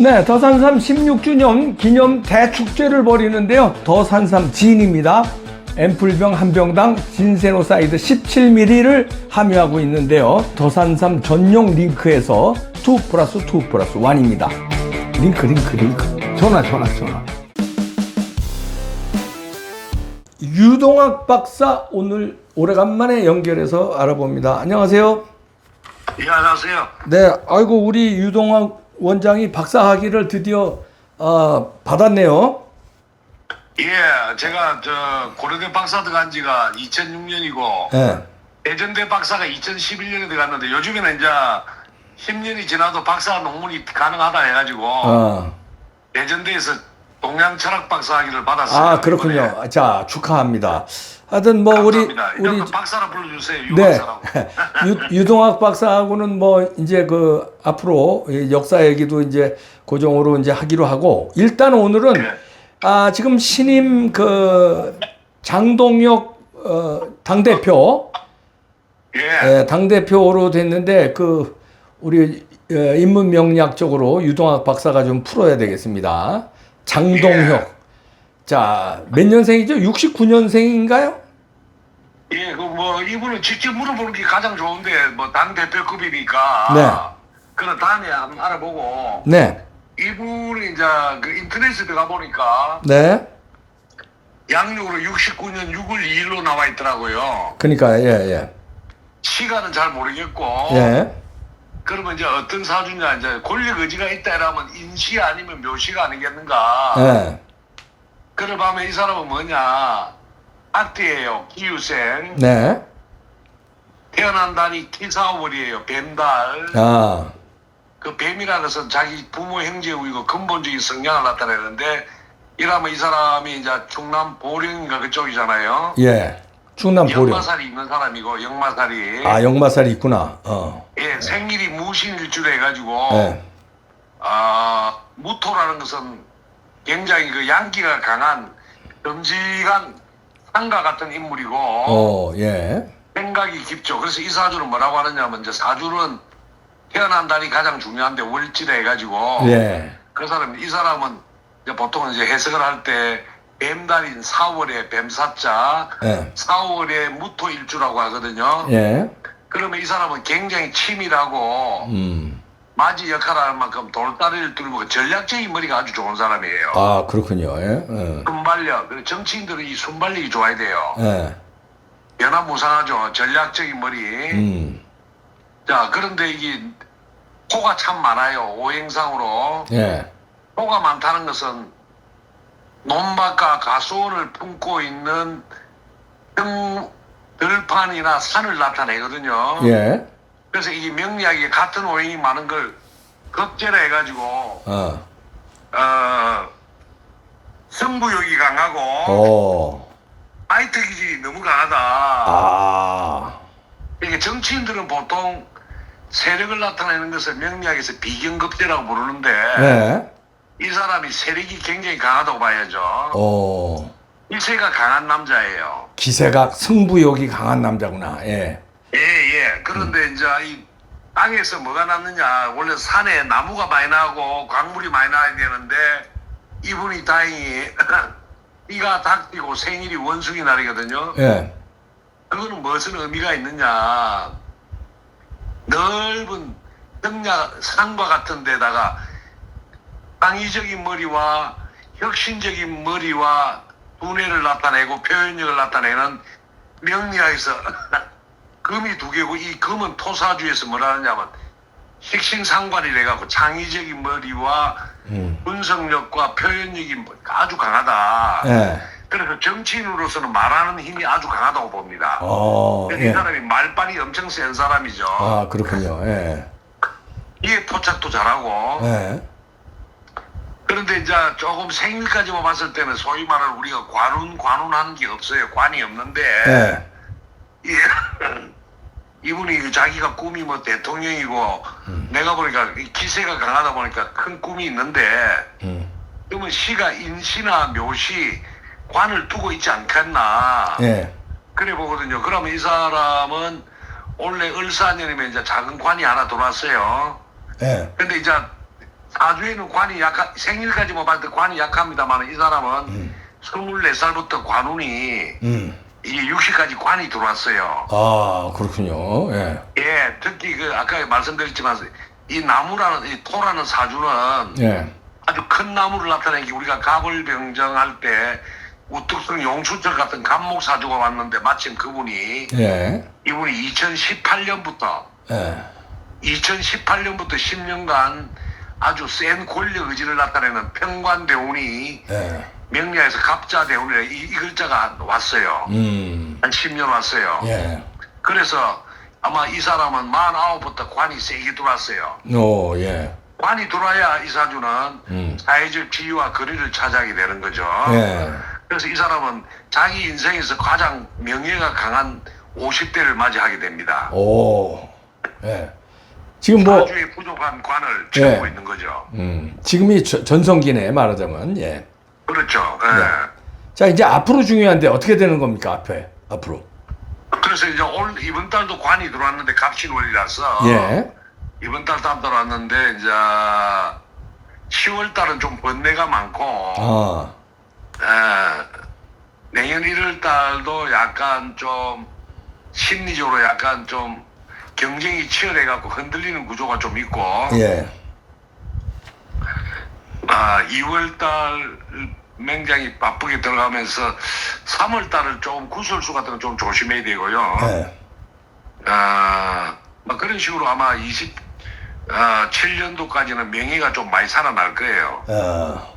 네, 더산삼 16주년 기념 대축제를 벌이는데요. 더산삼 진입니다. 앰플병 한 병당 진세노사이드 17ml를 함유하고 있는데요. 더산삼 전용 링크에서 2 플러스 2 플러스 1입니다. 링크, 링크, 링크. 전화, 전화, 전화. 유동학 박사 오늘 오래간만에 연결해서 알아봅니다. 안녕하세요. 예, 안녕하세요. 네, 아이고 우리 유동학 원장이 박사 학위를 드디어 어, 받았네요. 예, 제가 저 고려대 박사 들어간 지가 2006년이고 네. 대전대 박사가 2011년에 들어갔는데 요즘에는 이제 10년이 지나도 박사 논문이 가능하다 해가지고 어. 대전대에서 동양 철학 박사 학위를 받았어요. 아 그렇군요. 이번에. 자 축하합니다. 하여튼 뭐 우리 감사합니다. 우리 일단 박사라 불러주세요. 유네 박사라고. 유, 유동학 박사하고는 뭐 이제 그 앞으로 이 역사 얘기도 이제 고정으로 이제 하기로 하고 일단 오늘은 네. 아 지금 신임 그 장동혁 어, 당 대표 예. 당 대표로 됐는데 그 우리 어, 인문 명리학적으로 유동학 박사가 좀 풀어야 되겠습니다. 장동혁. 자, 몇 년생이죠? 69년생인가요? 예, 그 뭐 이분은 직접 물어보는 게 가장 좋은데 뭐 당 대표급이니까. 네. 그럼 다음에 한번 알아보고 네. 이분이 이제 그 인터넷에 들어가 보니까 네. 양력으로 69년 6월 2일로 나와 있더라고요. 그러니까 예, 예. 시간은 잘 모르겠고. 예. 그러면 이제 어떤 사주냐 이제 권력 의지가 있다 이러면 인시 아니면 묘시가 아니겠는가. 예. 그래 보면 이 사람은 뭐냐 악띠예요. 기유생. 네. 태어난 달이 T4월이에요. 뱀달. 아. 그 뱀이라는 것은 자기 부모 형제 우이고 근본적인 성향을 나타내는데 이러면 이 사람이 이제 충남 보령인가 그쪽이잖아요. 예. 충남 보령. 역마살이 있는 사람이고 역마살이 아, 역마살이 있구나. 어. 예 생일이 무신일주로 해가지고 예. 아 무토라는 것은 굉장히 그 양기가 강한 듬직한 상가 같은 인물이고 어, 예. 생각이 깊죠. 그래서 이 사주는 뭐라고 하느냐면 이제 사주는 태어난 달이 가장 중요한데 월지라 해가지고 예. 그 사람 이 사람은 이제 보통 이제 해석을 할때 뱀달인 4월에 뱀사자 예. 4월에 무토일주라고 하거든요. 예. 그러면 이 사람은 굉장히 치밀하고 음. 맞이 역할을 할 만큼 돌다리를 뚫고 전략적인 머리가 아주 좋은 사람이에요. 아, 그렇군요. 예. 예. 순발력. 그리고 정치인들은 이 순발력이 좋아야 돼요. 예. 연합무상하죠. 전략적인 머리. 음. 자, 그런데 이게 호가 참 많아요. 오행상으로. 예. 호가 많다는 것은 논밭과 가수원을 품고 있는 등, 들판이나 산을 나타내거든요. 예. 그래서 이 명리학이 같은 오행이 많은 걸 급제라 해가지고 어. 어, 승부욕이 강하고 어. 아이트 기질이 너무 강하다. 아. 이게 정치인들은 보통 세력을 나타내는 것을 명리학에서 비경급제라고 부르는데 네. 이 사람이 세력이 굉장히 강하다고 봐야죠. 어. 일세가 강한 남자예요. 기세가 승부욕이 강한 남자구나. 예. 예, 예. 그런데 이제 이 땅에서 뭐가 났느냐. 원래 산에 나무가 많이 나고 광물이 많이 나야 되는데 이분이 다행히 이가 닭띠고 생일이 원숭이 날이거든요. 예. 그거는 무슨 의미가 있느냐. 넓은 등야 산과 같은 데다가 창의적인 머리와 혁신적인 머리와 두뇌를 나타내고 표현력을 나타내는 명리학에서 금이 두 개고 이 금은 토사주에서 뭐라 하냐면 혁신상관이래 갖고 창의적인 머리와 음. 분석력과 표현력이 뭐 아주 강하다. 예. 그래서 정치인으로서는 말하는 힘이 아주 강하다고 봅니다. 어. 그래서 이 예. 사람이 말빨이 엄청 센 사람이죠. 아, 그렇군요. 예. 이해 포착도 잘하고. 예. 그런데 이제 조금 생일까지만 봤을 때는 소위 말하는 우리가 관운, 관운하는 게 없어요. 관이 없는데. 예. 이- 이분이 그 자기가 꿈이 뭐 대통령이고 음. 내가 보니까 이 기세가 강하다 보니까 큰 꿈이 있는데 음. 그러면 시가 인시나 묘시 관을 두고 있지 않겠나. 예. 그래 보거든요. 그러면 이 사람은 원래 을사년이면 이제 작은 관이 하나 들어왔어요. 예. 근데 이제 사주에는 관이 약한 생일까지 못 봤는데 관이 약합니다만 이 사람은 24살부터 관운이 음. 이게 60까지 관이 들어왔어요. 아, 그렇군요. 예. 예, 특히 그 아까 말씀드렸지만 이 나무라는 이 토라는 사주는 예. 아주 큰 나무를 나타내기 우리가 갑을 병정할 때 우뚝성 용수철 같은 갑목 사주가 왔는데 마침 그분이 예. 이분이 2018년부터 예. 2018년부터 10년간 아주 센 권력 의지를 나타내는 평관대운이 예. 명리에서 갑자대운이라 이, 이 글자가 왔어요. 음. 한 10년 왔어요. 예. 그래서 아마 이 사람은 49부터 관이 세게 들어왔어요. 오, 예. 관이 들어와야 이 사주는 음. 사회적 지위와 거리를 차지하게 되는 거죠. 예. 그래서 이 사람은 자기 인생에서 가장 명예가 강한 50대를 맞이하게 됩니다. 오. 예. 지금 뭐 사주에 부족한 관을 채우고 예. 있는 거죠. 음, 지금이 저- 전성기네 말하자면 예. 그렇죠. 예. 네. 자 이제 앞으로 중요한데 어떻게 되는 겁니까 앞에 앞으로 그래서 이제 올 이번 달도 관이 들어왔는데 갑신월이라서 예 이번 달도 안 들어왔는데 이제 10월 달은 좀 번뇌가 많고 아, 에, 내년 1월 달도 약간 좀 심리적으로 약간 좀 경쟁이 치열해 갖고 흔들리는 구조가 좀 있고 예, 아 2월 달 맹장이 바쁘게 들어가면서 3월 달을 조금 구설수 같은 거 좀 조심해야 되고요. 예, 아, 뭐 그런 식으로 아마 20, 아, 7년도까지는 명예가 좀 많이 살아날 거예요. 어,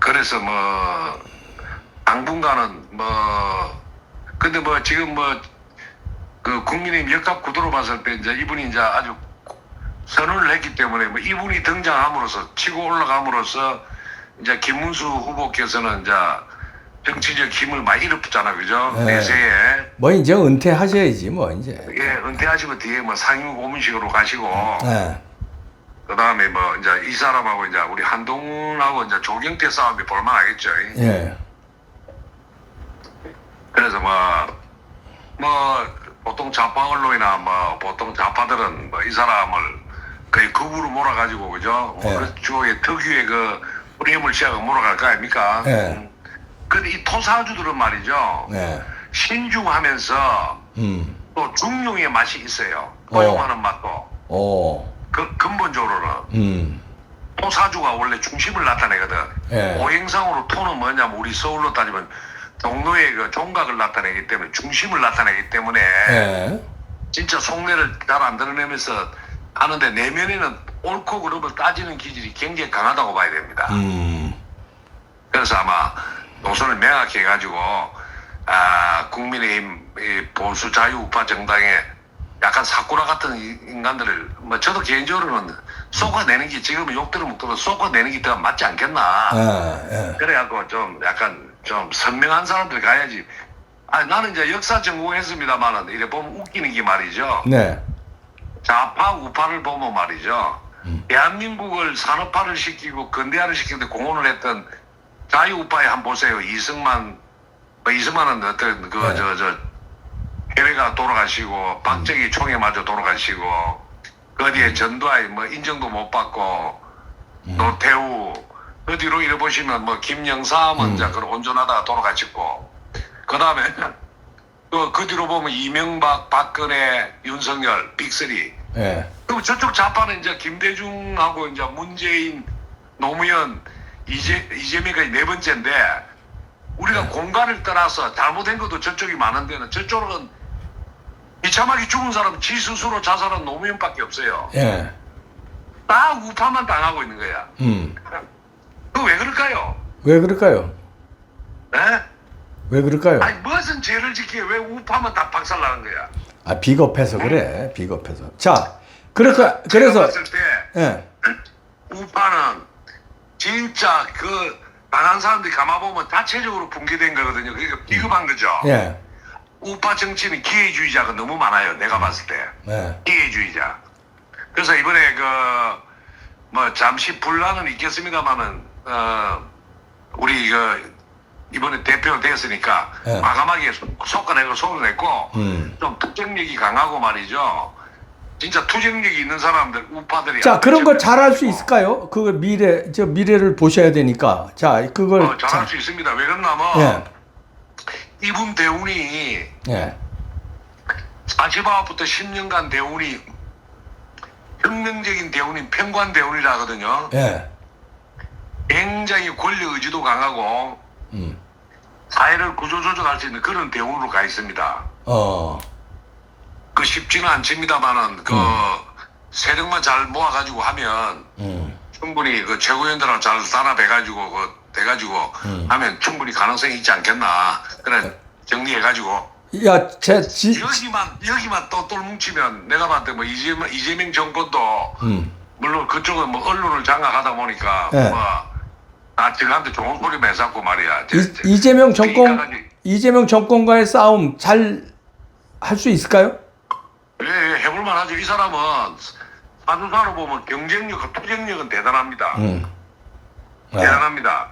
그래서 뭐, 당분간은 뭐, 근데 뭐 지금 뭐, 그 국민의힘 역학 구도로 봤을 때 이제 이분이 이제 아주 선언을 했기 때문에 뭐 이분이 등장함으로써 치고 올라감으로써 이제 김문수 후보께서는 이제 정치적 힘을 많이 잃었잖아, 그죠? 네. 내세에. 뭐 이제 은퇴하셔야지 뭐 이제 예, 은퇴하시고 뒤에 뭐 상임 고문식으로 가시고, 예, 그 다음에 뭐 이제 이 사람하고 이제 우리 한동훈하고 이제 조경태 싸움이 볼만하겠죠. 예, 그래서 뭐, 뭐, 보통 좌파 언론이나 뭐, 보통 좌파들은 뭐 이 사람을 거의 급으로 몰아가지고, 그죠? 예. 그 쪽에 특유의 그 프레임을 취하고 몰아갈 거 아닙니까? 예. 음. 근데 이 토사주들은 말이죠. 예, 신중하면서 음, 또 중용의 맛이 있어요. 어. 허용하는 맛도. 오, 그 근본적으로는 음, 토사주가 원래 중심을 나타내거든. 예. 오행상으로 토는 뭐냐면 우리 서울로 따지면 동로의 그 종각을 나타내기 때문에 중심을 나타내기 때문에 예, 진짜 속내를 잘 안 드러내면서 하는데 내면에는 옳고 그름을 따지는 기질이 굉장히 강하다고 봐야 됩니다. 음, 그래서 아마 노선을 명확히 해가지고 아 국민의힘 이 보수 자유우파 정당에 약간 사쿠라 같은 이- 인간들을 뭐 저도 개인적으로는 쏟아내는 게 지금 욕들을 먹더라도 쏟아내는 게 더 맞지 않겠나. 예, 예, 그래갖고 좀 약간 좀 선명한 사람들 가야지. 아 나는 이제 역사 전공했습니다만은 이래 보면 웃기는 게 말이죠. 네, 좌파 우파를 보면 말이죠. 대한민국을 산업화를 시키고 근대화를 시키는데 공헌을 했던 자유우파에 한번 보세요. 이승만, 뭐 이승만은 어떤 그, 네. 저, 저, 해외가 돌아가시고, 박정희 총에 맞아 돌아가시고, 그 뒤에 전두환 뭐 인정도 못 받고, 노태우, 그 뒤로 이래 보시면 뭐 김영삼은 이제 그 온전하다가 돌아가시고, 그 다음에 그, 그 뒤로 보면 이명박, 박근혜, 윤석열, 빅쓰리. 예, 그리고 저쪽 좌파는 이제 김대중하고 이제 문재인, 노무현, 이재, 이재명이 네 번째인데, 우리가 공간을 떠나서 잘못된 것도 저쪽이 많은데는 저쪽은 비참하게 죽은 사람 지 스스로 자살한 노무현밖에 없어요. 예, 다 우파만 당하고 있는 거야. 음? 왜 그럴까요? 에? 왜 그럴까요? 아니 무슨 죄를 지키게 왜 우파만 다 박살나는 거야? 아 비겁해서 그래, 비겁해서. 자, 제가 그래서 봤을 때 예, 우파는 진짜 그 당한 사람들이 가만 보면 자체적으로 붕괴된 거거든요. 그러니까 비겁한 거죠. 예, 우파 정치는 기회주의자가 너무 많아요. 내가 봤을 때 예, 기회주의자. 그래서 이번에 그 뭐 잠시 분란은 있겠습니다만은 어 우리 그 이번에 대표가 됐으니까 예. 과감하게 속- 속아내고 속아냈고 음, 좀 특정력이 강하고 말이죠. 진짜 투쟁력이 있는 사람들 우파들이 자, 그런 거 아주 잘할 수 있을까요? 그 미래, 저 미래를 보셔야 되니까. 자, 그걸. 어, 잘할 자, 수 있습니다. 왜 그러냐면 예, 이분 대운이 예. 40아부터 10년간 대운이 혁명적인 대운인 평관 대운이라 하거든요. 예. 굉장히 권력 의지도 강하고 음. 사회를 구조조정할 수 있는 그런 대운으로 가 있습니다. 어. 그 쉽지는 않습니다만은 그 세력만 잘 모아가지고 하면 음. 충분히 그 최고위원들하고 잘 단합해가지고 그 돼가지고 하면 충분히 가능성이 있지 않겠나. 그래 정리해가지고 야, 제 지, 여기만 여기만 또 똘 뭉치면 내가 봤을 때 뭐 이재명, 이재명 정권도 음. 물론 그쪽은 뭐 언론을 장악하다 보니까 네. 뭐 아 저한테 좋은 소리 매사고 말이야. 저- 저- 이, 이재명 정권 그러니까 이재명 정권과의 싸움 잘 할 수 있을까요? 예, 예, 해볼만 하죠. 이 사람은 사주사로 보면 경쟁력, 투쟁력은 대단합니다. 음. 아, 대단합니다.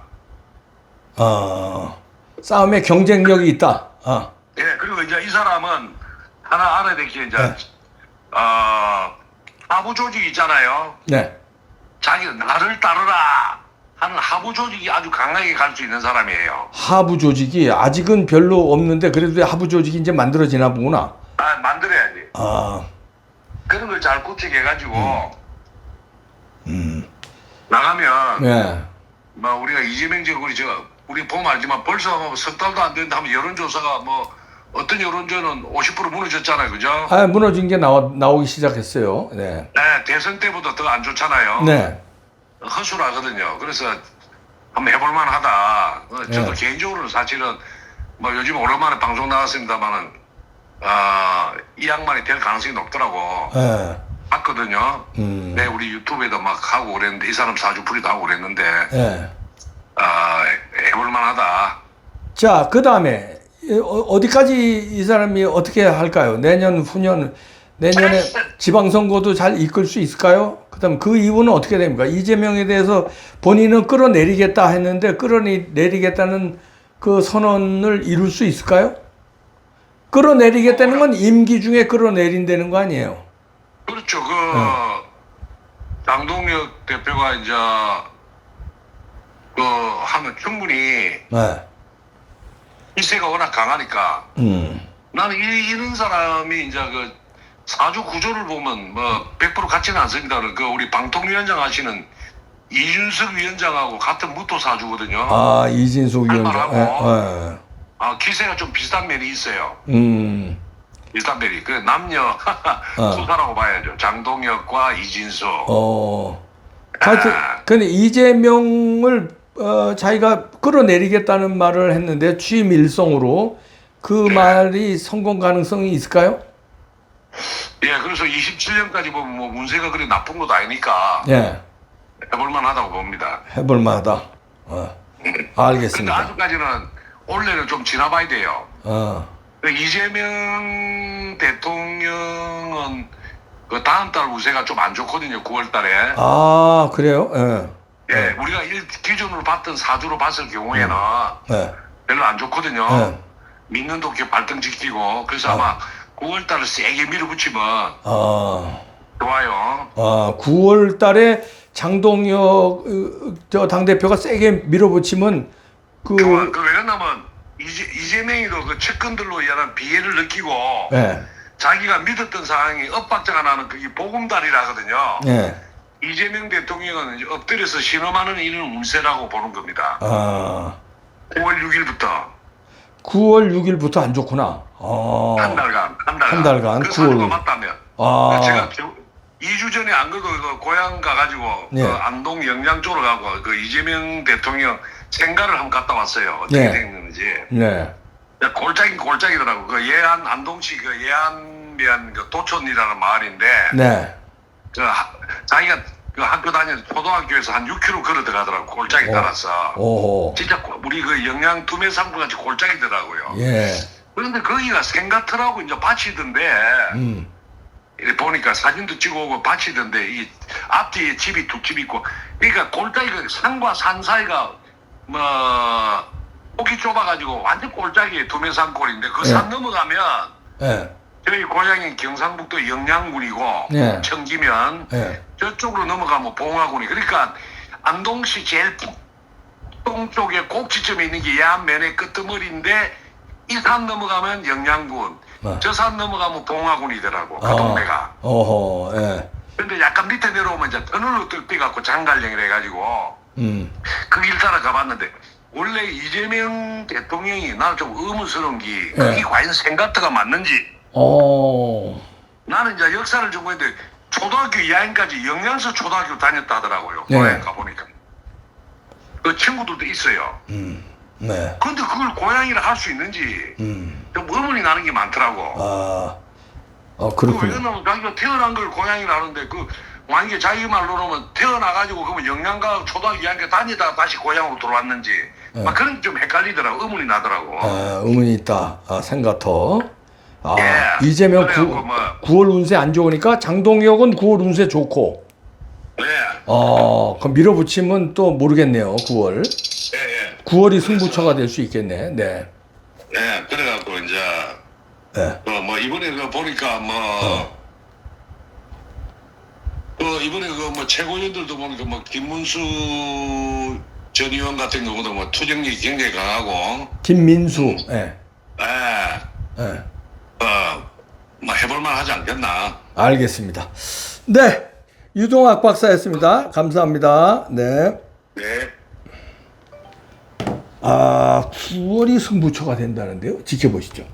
어. 싸움에 경쟁력이 있다. 아. 예, 그리고 이제 이 사람은 하나 알아야 될 게 이제 네. 어 하부 조직 있잖아요. 네. 자기 나를 따르라 하는 하부 조직이 아주 강하게 갈 수 있는 사람이에요. 하부 조직이 아직은 별로 없는데 그래도 하부 조직이 이제 만들어지나 보구나. 아 만들어야지. 아. 그런 걸 잘 구축해가지고 음. 나가면 네. 뭐 우리가 이재명 정권이 저 우리 보면 알지만 벌써 뭐석 달도 안 됐는데 하면 여론조사가 뭐 어떤 여론조는 50% 무너졌잖아요, 그죠? 아, 무너진 게 나와, 나오기 시작했어요. 네. 네, 대선 때보다 더 안 좋잖아요. 네. 허술하거든요. 그래서 한번 해볼만 하다. 어, 저도 네. 개인적으로는 사실은 뭐 요즘 오랜만에 방송 나왔습니다만은 아, 이 양반이 될 가능성이 높더라고. 네. 봤거든요. 음. 네, 우리 유튜브에도 막 하고 그랬는데 이 사람 사주풀이도 하고 그랬는데 네. 아, 해볼만 하다. 자, 그 다음에 어디까지 이 사람이 어떻게 할까요? 내년, 후년, 내년에 지방선거도 잘 이끌 수 있을까요? 그다음 그 이유는 어떻게 됩니까? 이재명에 대해서 본인은 끌어내리겠다 했는데 끌어내리겠다는 그 선언을 이룰 수 있을까요? 끌어내리겠다는 건 임기 중에 끌어내린다는 거 아니에요? 그렇죠. 그 네. 장동혁 대표가 이제 그 하면 충분히 네. 일세가 워낙 강하니까 음. 나는 이, 이런 사람이 이제 그 사주 구조를 보면 뭐 100% 같지는 않습니다. 그 우리 방통위원장 하시는 이준석 위원장하고 같은 무토 사주거든요. 아, 이진숙 위원장. 할만하고. 예, 예. 아, 기세가 좀 비슷한 면이 있어요. 음. 비슷한 면이. 그 남녀 투사라고 봐야죠. 장동혁과 이진석. 어. 하여튼, 근데 이재명을, 어, 자기가 끌어내리겠다는 말을 했는데, 취임 일성으로 그 말이 성공 가능성이 있을까요? 예, 그래서 27년까지 보면 뭐 문세가 그리 나쁜 것도 아니니까 예. 해볼만 하다고 봅니다. 해볼 만하다. 어. 근데 알겠습니다. 아직까지는 올해는 좀 지나봐야 돼요. 어. 그 이재명 대통령은 그 다음 달 우세가 좀 안 좋거든요. 9월 달에. 아, 그래요? 예. 예, 우리가 일 기준으로 봤던 사주로 봤을 경우에는 예. 별로 안 좋거든요. 네. 믿는 도끼 발등 지키고 그래서 아마 9월 달에 세게 밀어붙이면 아. 좋아요. 아, 9월 달에 장동혁 어, 저 당대표가 세게 밀어붙이면 그 좋아. 그 왜냐면 이재, 이재명이도 그 측근들로 인한 비애를 느끼고 예. 자기가 믿었던 상황이 엇박자가 나는 그게 보금달이라거든요. 예. 이재명 대통령은 이제 엎드려서 신음하는 일은 운세라고 보는 겁니다. 아. 9월 6일부터 9월 6일부터 안 좋구나. 아. 한 달간 한 달간 한 달간, 그 9월. 사주가 맞다면 아. 제가 2주 전에 안 그래도 그 고향 가가지고 네. 그 안동 영양 쪽으로 가고 그 이재명 대통령 생가를 한번 갔다 왔어요. 어떻게 네. 생겼는지 네. 골짜기 골짜기더라고. 그 예안 안동시 그 예안면 그 도촌이라는 마을인데 네. 그 하- 자기가 그 학교 다니는 초등학교에서 한 6km 걸어 들어가더라고 골짜기 오. 따라서. 오호. 진짜 고- 우리 그 영양 두매 상부 같이 골짜기더라고요. 예. 그런데 거기가 생가트라고 이제 밭이던데 음. 이렇게 보니까 사진도 찍어 오고 밭이던데 이 앞뒤에 집이 두 집 있고 그러니까 골짜기가 산과 산 사이가 뭐 폭이 좁아가지고 완전 골짜기에 두매산골인데 그 산 예. 넘어가면 예. 저희 고향이 경상북도 영양군이고 네. 청기면 예. 저쪽으로 넘어가면 봉화군이 그러니까 안동시 제일 북동쪽에 꼭지점에 있는 게 야면의 끄트머리인데 이 산 넘어가면 영양군 네. 저 산 넘어가면 봉화군이더라고 그 동네가 어허, 예. 근데 약간 밑에 내려오면 이제 터널로 뚫려갖고 장갈령이라 해가지고 음. 그 길 따라 가봤는데 원래 이재명 대통령이 나는 좀 의문스러운 게 네. 그게 과연 생각트가 맞는지 어. 나는 이제 역사를 좀 보는데 초등학교 2학년까지 영양서 초등학교 다녔다 하더라고요. 네. 고향 가보니까. 그 친구들도 있어요. 음. 네. 근데 그걸 고향이라 할수 있는지 음. 좀 의문이 나는 게 많더라고. 아. 어, 그 그렇군요. 왜냐면 자기가 태어난 걸 고향이라 하는데 그 만약에 자기 말로 하면 태어나가지고 그러면 영양가 초등학교 2학년 다니다가 다시 고향으로 돌아왔는지 막 그런 게 좀 헷갈리더라고. 의문이 나더라고. 네. 아, 의문이 있다. 아, 생각터. 아, 예. 이재명 구, 그래갖고 뭐- 9월 운세 안 좋으니까 장동혁은 9월 운세 좋고. 네. 어, 그럼 밀어붙이면 또 모르겠네요. 9월. 예, 예. 9월이 승부처가 될 수 있겠네. 네. 네. 그래갖고 이제 네. 어, 뭐 이번에 그 보니까 뭐. 그 이번에 그 뭐 최고위원들도 보니까 뭐 김문수 전 의원 같은 경우도 뭐 투쟁력이 굉장히 강하고, 김민수. 예. 예, 예. 어, 뭐 해볼만 하지 않겠나. 알겠습니다. 네. 유동학 박사였습니다. 감사합니다. 네. 네. 아, 9월이 승부처가 된다는데요. 지켜보시죠.